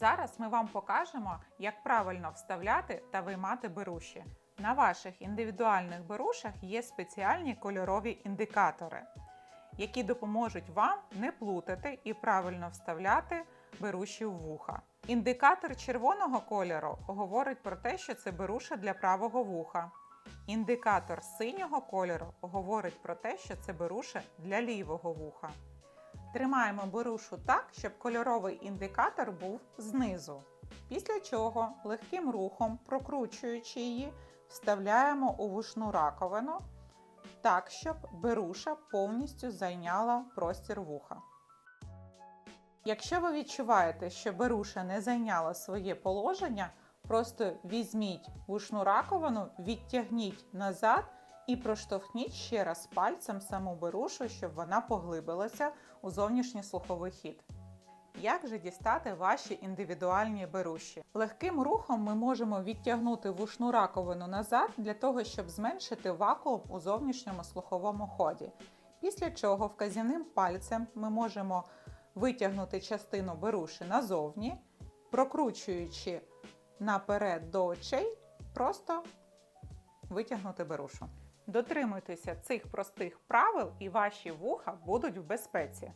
Зараз ми вам покажемо, як правильно вставляти та виймати беруші. На ваших індивідуальних берушах є спеціальні кольорові індикатори, які допоможуть вам не плутати і правильно вставляти беруші в вуха. Індикатор червоного кольору говорить про те, що це беруша для правого вуха. Індикатор синього кольору говорить про те, що це беруша для лівого вуха. Тримаємо берушу так, щоб кольоровий індикатор був знизу. Після чого легким рухом, прокручуючи її, вставляємо у вушну раковину так, щоб беруша повністю зайняла простір вуха. Якщо ви відчуваєте, що беруша не зайняла своє положення, просто візьміть вушну раковину, відтягніть назад і проштовхніть ще раз пальцем саму берушу, щоб вона поглибилася у зовнішній слуховий хід. Як же дістати ваші індивідуальні беруші? Легким рухом ми можемо відтягнути вушну раковину назад для того, щоб зменшити вакуум у зовнішньому слуховому ході. Після чого вказівним пальцем ми можемо витягнути частину беруші назовні, прокручуючи наперед до очей, просто витягнути берушу. Дотримуйтеся цих простих правил, і ваші вуха будуть в безпеці.